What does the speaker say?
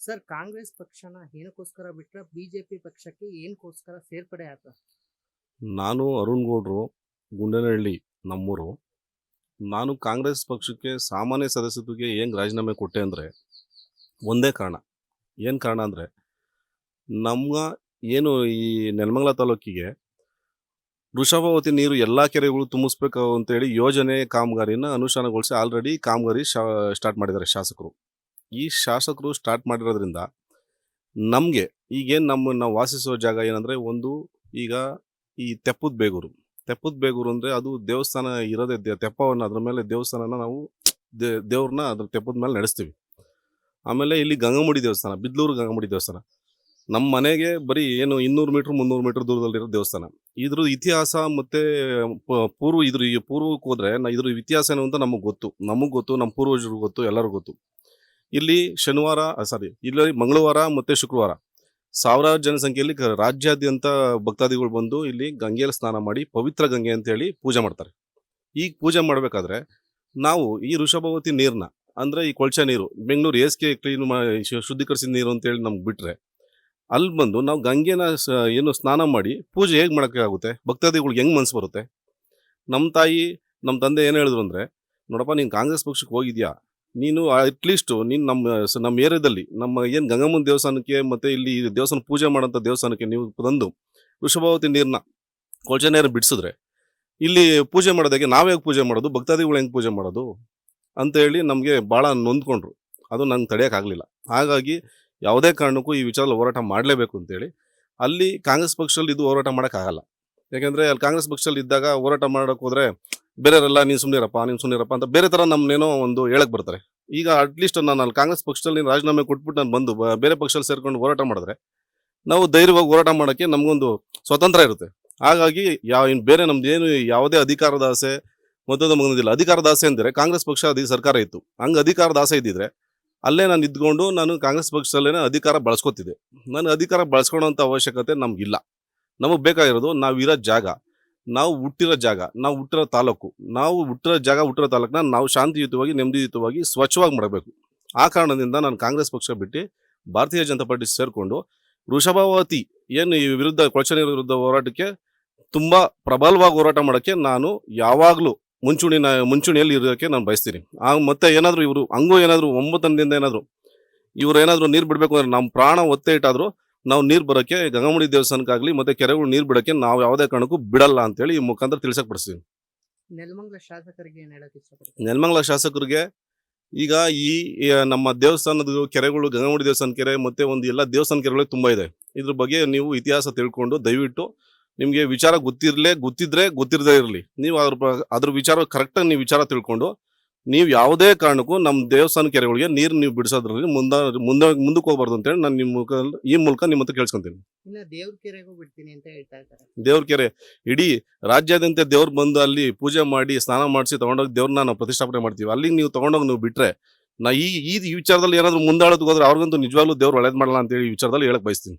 Sir, Congress ಪಕ್ಷನ ಏನಕ್ಕೋಸ್ಕರ ಬಿಟ್ರೆ BJP ಪಕ್ಷಕ್ಕೆ ಏನಕ್ಕೋಸ್ಕರ ಸೇರ್ಪಡೆ ಆತ? ನಾನು ಅರುಣ್ ಗೌಡ್ರು, ಗುಂಡನಹಳ್ಳಿ ನಮ್ಮೂರು. ನಾನು ಕಾಂಗ್ರೆಸ್ ಪಕ್ಷಕ್ಕೆ ಸಾಮಾನ್ಯ ಸದಸ್ಯತ್ವಕ್ಕೆ ಏನು ರಾಜೀನಾಮೆ ಕೊಟ್ಟೆ ಅಂದರೆ ಒಂದೇ ಕಾರಣ. ಏನು ಕಾರಣ ಅಂದರೆ ನಮ್ಮ ಏನು ಈ ನೆಲಮಂಗಲ ತಾಲೂಕಿಗೆ ವೃಷಭಾವತಿ ನೀರು ಎಲ್ಲ ಕೆರೆಗಳು ತುಂಬಿಸ್ಬೇಕು ಅಂತೇಳಿ ಯೋಜನೆ ಕಾಮಗಾರಿನ ಅನುಷ್ಠಾನಗೊಳಿಸಿ ಆಲ್ರೆಡಿ ಕಾಮಗಾರಿ ಶಾ ಸ್ಟಾರ್ಟ್ ಮಾಡಿದ್ದಾರೆ ಶಾಸಕರು. ಈ ಶಾಸಕರು ಸ್ಟಾರ್ಟ್ ಮಾಡಿರೋದ್ರಿಂದ ನಮಗೆ ಈಗೇನು ನಮ್ಮ, ನಾವು ವಾಸಿಸೋ ಜಾಗ ಏನಂದರೆ ಒಂದು ಈಗ ಈ ತೆಪ್ಪದ ಬೇಗೂರು. ತೆಪ್ಪದ ಬೇಗೂರು ಅಂದರೆ ಅದು ದೇವಸ್ಥಾನ ಇರೋದೇ ದೆ- ತೆಪ್ಪವನ್ನು ಅದ್ರ ಮೇಲೆ ದೇವಸ್ಥಾನನ ನಾವು ದೇ, ದೇವ್ರನ್ನ ಅದ್ರ ತೆಪ್ಪದ ಮೇಲೆ ನಡೆಸ್ತೀವಿ. ಆಮೇಲೆ ಇಲ್ಲಿ ಗಂಗಮುಡಿ ದೇವಸ್ಥಾನ, ಬಿದ್ಲೂರು ಗಂಗಮುಡಿ ದೇವಸ್ಥಾನ. ನಮ್ಮ ಮನೆಗೆ ಬರೀ ಏನು ಇನ್ನೂರು ಮೀಟ್ರ್, ಮುನ್ನೂರು ಮೀಟ್ರ್ ದೂರದಲ್ಲಿರೋ ದೇವಸ್ಥಾನ. ಇದ್ರ ಇತಿಹಾಸ ಮತ್ತು ಪೂರ್ವ ಇದ್ರ, ಈ ಪೂರ್ವಕ್ಕೆ ಹೋದರೆ ನಾ, ಇದ್ರ ಇತಿಹಾಸ ಏನು ಅಂತ ನಮಗೆ ಗೊತ್ತು. ನಮಗೆ ಗೊತ್ತು ನಮ್ಮ ಪೂರ್ವಜರು ಗೊತ್ತು, ಎಲ್ಲರಿಗೂ ಗೊತ್ತು. ಇಲ್ಲಿ ಶನಿವಾರ ಸಾರಿ ಇಲ್ಲಿ ಮಂಗಳವಾರ ಮತ್ತು ಶುಕ್ರವಾರ. ಸಾವಿರಾರು ಜನಸಂಖ್ಯೆಯಲ್ಲಿ ರಾಜ್ಯಾದ್ಯಂತ ಭಕ್ತಾದಿಗಳು ಬಂದು ಇಲ್ಲಿ ಗಂಗೆಯಲ್ಲಿ ಸ್ನಾನ ಮಾಡಿ ಪವಿತ್ರ ಗಂಗೆ ಅಂತೇಳಿ ಪೂಜೆ ಮಾಡ್ತಾರೆ. ಈಗ ಪೂಜೆ ಮಾಡಬೇಕಾದ್ರೆ ನಾವು ಈ ವೃಷಭಾವತಿ ನೀರನ್ನ ಅಂದರೆ ಈ ಕೊಳಚೆ ನೀರು, ಬೆಂಗಳೂರು ಎಸ್ ಕೆ ಕ್ಲೀನ್ ಶುದ್ಧೀಕರಿಸಿದ ನೀರು ಅಂತೇಳಿ ನಮ್ಗೆ ಬಿಟ್ಟರೆ ಅಲ್ಲಿ ಬಂದು ನಾವು ಗಂಗೆನ ಏನು ಸ್ನಾನ ಮಾಡಿ ಪೂಜೆ ಹೇಗೆ ಮಾಡೋಕ್ಕಾಗುತ್ತೆ ಭಕ್ತಾದಿಗಳಿಗೆ ಹೆಂಗೆ ಮನಸ್ಸು ಬರುತ್ತೆ? ನಮ್ಮ ತಾಯಿ, ನಮ್ಮ ತಂದೆ ಏನು ಹೇಳಿದ್ರು ಅಂದರೆ, ನೋಡಪ್ಪ ನೀನು ಕಾಂಗ್ರೆಸ್ ಪಕ್ಷಕ್ಕೆ ಹೋಗಿದ್ಯಾ? ನೀನು ಅಟ್ಲೀಸ್ಟು ನೀನು ನಮ್ಮ ನಮ್ಮ ಏರಿಯಾದಲ್ಲಿ, ನಮ್ಮ ಏನು ಗಂಗಮ್ಮನ ದೇವಸ್ಥಾನಕ್ಕೆ ಮತ್ತು ಇಲ್ಲಿ ದೇವಸ್ಥಾನ ಪೂಜೆ ಮಾಡೋಂಥ ದೇವಸ್ಥಾನಕ್ಕೆ ನೀವು ತಂದು ವೃಷಭಾವತಿ ನೀರನ್ನ ಕೊಳಚೆ ನೀರು ಬಿಡಿಸಿದ್ರೆ, ಇಲ್ಲಿ ಪೂಜೆ ಮಾಡೋದಾಗೆ ಹೇಗೆ ಪೂಜೆ ಮಾಡೋದು? ಭಕ್ತಾದಿಗಳು ಹೆಂಗೆ ಪೂಜೆ ಮಾಡೋದು? ಅಂತೇಳಿ ನಮಗೆ ಭಾಳ ನೊಂದ್ಕೊಂಡ್ರು. ಅದು ನಂಗೆ ತಡೆಯೋಕ್ಕಾಗಲಿಲ್ಲ ಹಾಗಾಗಿ ಯಾವುದೇ ಕಾರಣಕ್ಕೂ ಈ ವಿಚಾರ ಹೋರಾಟ ಮಾಡಲೇಬೇಕು ಅಂತೇಳಿ ಅಲ್ಲಿ ಕಾಂಗ್ರೆಸ್ ಪಕ್ಷದಲ್ಲಿ ಇದು ಹೋರಾಟ ಮಾಡೋಕ್ಕಾಗಲ್ಲ ಯಾಕೆಂದರೆ ಅಲ್ಲಿ ಕಾಂಗ್ರೆಸ್ ಪಕ್ಷದಲ್ಲಿ ಇದ್ದಾಗ ಹೋರಾಟ ಮಾಡೋಕ್ಕೋದ್ರೆ ಬೇರೆಯವರೆಲ್ಲ ನೀನು ಸುಮ್ಮನಿರಪ್ಪ ನೀನು ಸುಮ್ಮನಿರಪ್ಪ ಅಂತ ಬೇರೆ ಥರ ನಮ್ಮನ್ನೇನೋ ಒಂದು ಹೇಳಕ್ಕೆ ಬರ್ತಾರೆ. ಈಗ ಅಟ್ಲೀಸ್ಟ್ ನಾನು ಅಲ್ಲಿ ಕಾಂಗ್ರೆಸ್ ಪಕ್ಷದಲ್ಲಿ ನೀನು ರಾಜೀನಾಮೆ ಕೊಟ್ಬಿಟ್ಟು ನಾನು ಬಂದು ಬೇರೆ ಪಕ್ಷದಲ್ಲಿ ಸೇರ್ಕೊಂಡು ಹೋರಾಟ ಮಾಡಿದ್ರೆ, ನಾವು ಧೈರ್ಯವಾಗಿ ಹೋರಾಟ ಮಾಡೋಕ್ಕೆ ನಮಗೊಂದು ಸ್ವತಂತ್ರ ಇರುತ್ತೆ. ಹಾಗಾಗಿ ಯಾವ ಇನ್ನು ಬೇರೆ ನಮ್ದು ಏನು ಯಾವುದೇ ಅಧಿಕಾರದ ಆಸೆ, ಮತ್ತೊಂದು ಮಗನದಿಲ್ಲ. ಅಧಿಕಾರದ ಆಸೆ ಅಂದರೆ ಕಾಂಗ್ರೆಸ್ ಪಕ್ಷ ಅದಿ ಸರ್ಕಾರ ಇತ್ತು. ಹಂಗೆ ಅಧಿಕಾರದ ಆಸೆ ಇದ್ದಿದ್ರೆ ಅಲ್ಲೇ ನಾನು ಇದ್ಕೊಂಡು ನಾನು ಕಾಂಗ್ರೆಸ್ ಪಕ್ಷದಲ್ಲೇ ಅಧಿಕಾರ ಬಳಸ್ಕೊತಿದ್ದೆ. ನಾನು ಅಧಿಕಾರ ಬಳಸ್ಕೊಳ್ಳೋಂಥ ಅವಶ್ಯಕತೆ ನಮಗಿಲ್ಲ. ನಮಗೆ ಬೇಕಾಗಿರೋದು ನಾವು ಇರೋ ಜಾಗ. ನಾವು ಹುಟ್ಟಿರೋ ಜಾಗ, ನಾವು ಹುಟ್ಟಿರೋ ತಾಲೂಕು, ನಾವು ಹುಟ್ಟಿರೋ ಜಾಗ, ಹುಟ್ಟಿರೋ ತಾಲೂಕನ್ನ ನಾವು ಶಾಂತಿಯುತವಾಗಿ, ನೆಮ್ಮದಿಯುತವಾಗಿ, ಸ್ವಚ್ಛವಾಗಿ ಮಾಡಬೇಕು. ಆ ಕಾರಣದಿಂದ ನಾನು ಕಾಂಗ್ರೆಸ್ ಪಕ್ಷ ಬಿಟ್ಟು ಭಾರತೀಯ ಜನತಾ ಪಾರ್ಟಿ ಸೇರಿಕೊಂಡು ವೃಷಭಾವತಿ ಏನು ಈ ವಿರುದ್ಧ ಕೊಳಚನೆ ವಿರುದ್ಧ ಹೋರಾಟಕ್ಕೆ ತುಂಬ ಪ್ರಬಲವಾಗಿ ಹೋರಾಟ ಮಾಡೋಕ್ಕೆ ನಾನು ಯಾವಾಗಲೂ ಮುಂಚೂಣಿನ, ಮುಂಚೂಣಿಯಲ್ಲಿ ಇರೋಕ್ಕೆ ನಾನು ಬಯಸ್ತೀನಿ. ಆ ಮತ್ತೆ ಏನಾದರೂ ಇವರು, ಹಂಗೂ ಏನಾದರೂ ಒಂಬತ್ತನದಿಂದ ಏನಾದರೂ ಇವರು ಏನಾದರೂ ನೀರು ಬಿಡಬೇಕು ಅಂದರೆ ನಮ್ಮ ಪ್ರಾಣ ಒತ್ತೆ ಇಟ್ಟಾದರೂ ನಾವು ನೀರು ಬರೋಕ್ಕೆ ಗಂಗಮುಡಿ ದೇವಸ್ಥಾನಕ್ಕಾಗಲಿ ಮತ್ತೆ ಕೆರೆಗಳು ನೀರು ಬಿಡೋಕ್ಕೆ ನಾವು ಯಾವುದೇ ಕಾರಣಕ್ಕೂ ಬಿಡಲ್ಲ ಅಂತೇಳಿ ಈ ಮುಖಾಂತರ ತಿಳ್ಸಕ್ ಪಡಿಸ್ತೀವಿ ನೆಲಮಂಗಲ ಶಾಸಕರಿಗೆ ಏನ್ ಹೇಳಕ್ ಇಷ್ಟಪಡ್ತೀನಿ. ನೆಲಮಂಗಲ ಶಾಸಕರಿಗೆ ಈಗ ಈ ನಮ್ಮ ದೇವಸ್ಥಾನದ ಕೆರೆಗಳು ಗಂಗಮುಡಿ ದೇವಸ್ಥಾನ ಕೆರೆ ಮತ್ತೆ ಒಂದು ಎಲ್ಲ ದೇವಸ್ಥಾನ ಕೆರೆಗಳು ತುಂಬ ಇದೆ. ಇದ್ರ ಬಗ್ಗೆ ನೀವು ಇತಿಹಾಸ ತಿಳ್ಕೊಂಡು ದಯವಿಟ್ಟು ನಿಮಗೆ ವಿಚಾರ ಗೊತ್ತಿರಲೇ ಗೊತ್ತಿದ್ರೆ ಗೊತ್ತಿರದೇ ಇರಲಿ. ನೀವು ಅದ್ರ ಅದ್ರ ವಿಚಾರ ಕರೆಕ್ಟಾಗಿ ನೀವು ವಿಚಾರ ತಿಳ್ಕೊಂಡು ನೀವು ಯಾವುದೇ ಕಾರಣಕ್ಕೂ ನಮ್ಮ ದೇವಸ್ಥಾನ ಕೆರೆಗಳಿಗೆ ನೀರು ನೀವು ಬಿಡಿಸೋದ್ರಲ್ಲಿ ಮುಂದ ಮುಂದೆ ಮುಂದಕ್ಕೆ ಹೋಗ್ಬಾರ್ದು ಅಂತೇಳಿ ನಾನು ನಿಮ್ಮ ಮುಖ ಈ ಮೂಲಕ ನಿಮ್ಮ ಹತ್ರ ಕೇಳಿಸ್ಕೊಂತೀನಿ. ಇನ್ನ ದೇವ್ರ ಕೆರೆಗೂ ಬಿಡ್ತೀನಿ ಅಂತ ಹೇಳ್ತಾ ಇದ್ದಾರೆ. ದೇವ್ರ ಕೆರೆ ಇಡೀ ರಾಜ್ಯಾದ್ಯಂತ ದೇವ್ರು ಬಂದು ಅಲ್ಲಿ ಪೂಜೆ ಮಾಡಿ ಸ್ನಾನ ಮಾಡಿಸಿ ತಗೊಂಡೋಗಿ ದೇವ್ರನ್ನ ನಾವು ಪ್ರತಿಷ್ಠಾಪನೆ ಮಾಡ್ತೀವಿ. ಅಲ್ಲಿಗೆ ನೀವು ತಗೊಂಡೋಗಿ ನೀವು ಬಿಟ್ರೆ ನಾ ಈ ಈ ಈ ವಿಚಾರದಲ್ಲಿ ಏನಾದರೂ ಮುಂದಾಳೋದಕ್ಕೆ ಹೋದ್ರೆ ಅವ್ರಿಗಂತೂ ನಿಜವಾಗ್ಲೂ ದೇವ್ರು ಒಳ್ಳೇದು ಮಾಡಲ್ಲ ಅಂತೇಳಿ ಈ ವಿಚಾರದಲ್ಲಿ ಹೇಳಕ್ ಬಯಸ್ತೀನಿ.